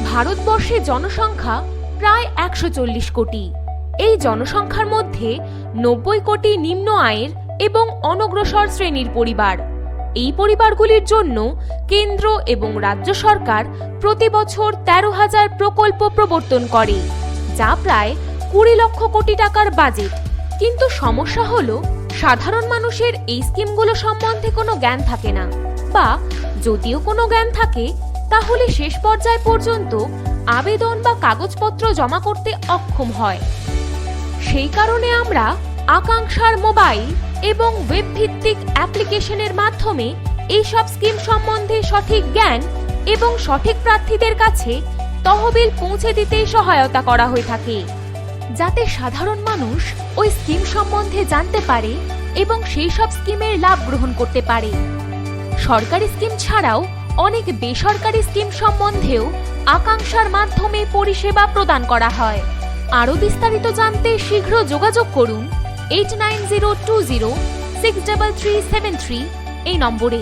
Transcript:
ভারতবর্ষে জনসংখ্যা প্রায় একশো চল্লিশ কোটি। এই জনসংখ্যার মধ্যে নব্বই কোটি নিম্ন আয়ের এবং অনগ্রসর শ্রেণির পরিবার। এই পরিবারগুলির জন্য কেন্দ্র এবং রাজ্য সরকার প্রতি বছর তেরো হাজার প্রকল্প প্রবর্তন করে, যা প্রায় কুড়ি লক্ষ কোটি টাকার বাজেট। কিন্তু সমস্যা হলো, সাধারণ মানুষের এই স্কিমগুলো সম্বন্ধে কোনো জ্ঞান থাকে না। বা যদিও কোনো জ্ঞান থাকে তাহলে শেষ পর্যায় পর্যন্ত আবেদন বা কাগজপত্র জমা করতে অক্ষম হয়। সেই কারণে আমরা আকাঙ্ক্ষার মোবাইল এবং ওয়েব ভিত্তিক অ্যাপ্লিকেশনের মাধ্যমে এইসব স্কিম সম্বন্ধে সঠিক জ্ঞান এবং সঠিক প্রার্থীদের কাছে তহবিল পৌঁছে দিতে সহায়তা করা হয়ে থাকে, যাতে সাধারণ মানুষ ওই স্কিম সম্বন্ধে জানতে পারে এবং সেই সব স্কিমের লাভ গ্রহণ করতে পারে। সরকারি স্কিম ছাড়াও অনেক বেসরকারি স্কিম সম্বন্ধেও আকাঙ্ক্ষার মাধ্যমে পরিষেবা প্রদান করা হয়। আরও বিস্তারিত জানতে শীঘ্র যোগাযোগ করুন eight nine zero two zero six double three seven three এই নম্বরে।